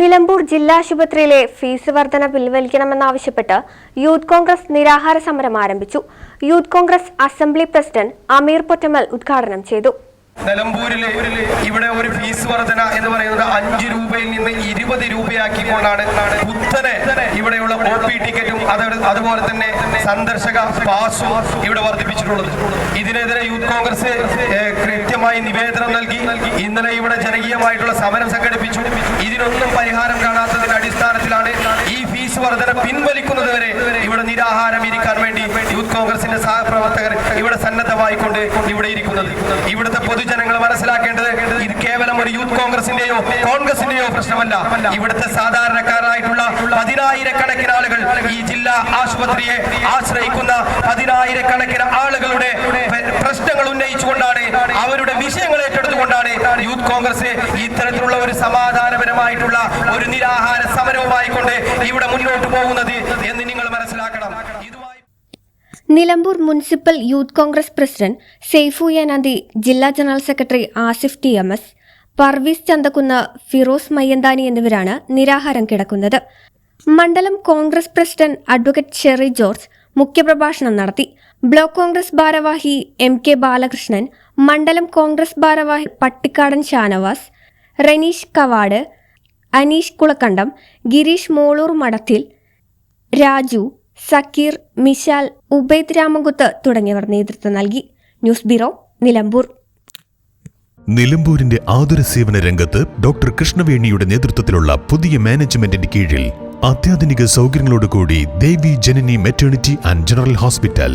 നിലമ്പൂർ ജില്ലാശുപത്രിയിലെ ഫീസ് വർധന പിൻവലിക്കണമെന്നാവശ്യപ്പെട്ട് യൂത്ത് കോൺഗ്രസ് നിരാഹാര സമരം ആരംഭിച്ചു. Youth Congress assembly president Ameer Pottammal ഉദ്ഘാടനം ചെയ്തു. നിലമ്പൂരിൽ ഇവിടെ ഒരു ഫീസ് വർധന എന്ന് പറയുന്നത് അഞ്ച് രൂപയിൽ നിന്ന് ഇരുപത് രൂപയാക്കിക്കൊണ്ടാണ് കുത്തനെ ഇവിടെയുള്ള ഒ പി ടിക്കറ്റും അതുപോലെ തന്നെ സന്ദർശക പാസും ഇവിടെ വർദ്ധിപ്പിച്ചിട്ടുള്ളത്. ഇതിനെതിരെ യൂത്ത് കോൺഗ്രസ് കൃത്യമായി നിവേദനം നൽകി. ഇന്നലെ ഇവിടെ ജനകീയമായിട്ടുള്ള സമരം സംഘടിപ്പിച്ചു. ഇതിനൊന്നും പരിഹാരം കാണാത്തതിന്റെ അടിസ്ഥാനത്തിലാണ് ഈ ഫീസ് വർധന പിൻവലിക്കുന്നത് വരെ ഇവിടെ നിരാഹാരം ഇരിക്കാൻ വേണ്ടി യൂത്ത് കോൺഗ്രസിന്റെ സഹപ്രവർത്തകർ ഇവിടെ സന്നദ്ധമായിക്കൊണ്ട് ഇവിടെ ഇരിക്കുന്നത്. ഇവിടുത്തെ പൊതുജനങ്ങൾ മനസ്സിലാക്കേണ്ടത് ഇത് കേവലം ഒരു യൂത്ത് കോൺഗ്രസിന്റെയോ കോൺഗ്രസിന്റെയോ പ്രശ്നമല്ല. ഇവിടുത്തെ സാധാരണക്കാരായിട്ടുള്ള പതിനായിരക്കണക്കിന് ആളുകൾ ഈ ജില്ലാ ആശുപത്രിയെ ആശ്രയിക്കുന്ന പതിനായിരക്കണക്കിന് ആളുകളുടെ പ്രശ്നങ്ങൾ ഉന്നയിച്ചുകൊണ്ടാണ് അവരുടെ വിഷയങ്ങൾ ഏറ്റെടുത്തുകൊണ്ടാണ് യൂത്ത് കോൺഗ്രസ് ഇത്തരത്തിലുള്ള ഒരു സമാധാനപരമായിട്ടുള്ള ഒരു നിരാഹാര സമരവുമായി കൊണ്ട് ഇവിടെ മുന്നോട്ട് പോകുന്നത് എന്ന് നിങ്ങൾ മനസ്സിലാക്കണം. Nilambur municipal youth Congress president Saifu യാനന്ദി ജില്ലാ general secretary Asif T M S Parveez Chanthakkunnu Firoz Mayyanthani എന്നിവരാണ് നിരാഹാരം കിടക്കുന്നത്. മണ്ഡലം കോൺഗ്രസ് പ്രസിഡന്റ് അഡ്വക്കേറ്റ് ഷെറി ജോർജ് മുഖ്യപ്രഭാഷണം നടത്തി. ബ്ലോക്ക് കോൺഗ്രസ് ഭാരവാഹി എം കെ ബാലകൃഷ്ണൻ മണ്ഡലം കോൺഗ്രസ് ഭാരവാഹി പട്ടിക്കാടൻ ഷാനവാസ് റനീഷ് കവാട് അനീഷ് കുളക്കണ്ടം ഗിരീഷ് മോളൂർ മഠത്തിൽ രാജു സക്കീർ മിശാൽ ഉബൈദ് രാമകുത്ത് തുടങ്ങിയവർ നേതൃത്വം നൽകി. News bureau Nilambur. നിലമ്പൂരിന്റെ ആതുര സേവന രംഗത്ത് ഡോക്ടർ കൃഷ്ണവേണിയുടെ നേതൃത്വത്തിലുള്ള പുതിയ മാനേജ്മെന്റിന്റെ കീഴിൽ അത്യാധുനിക സൗകര്യങ്ങളോടുകൂടി Devi Janani maternity and general hospital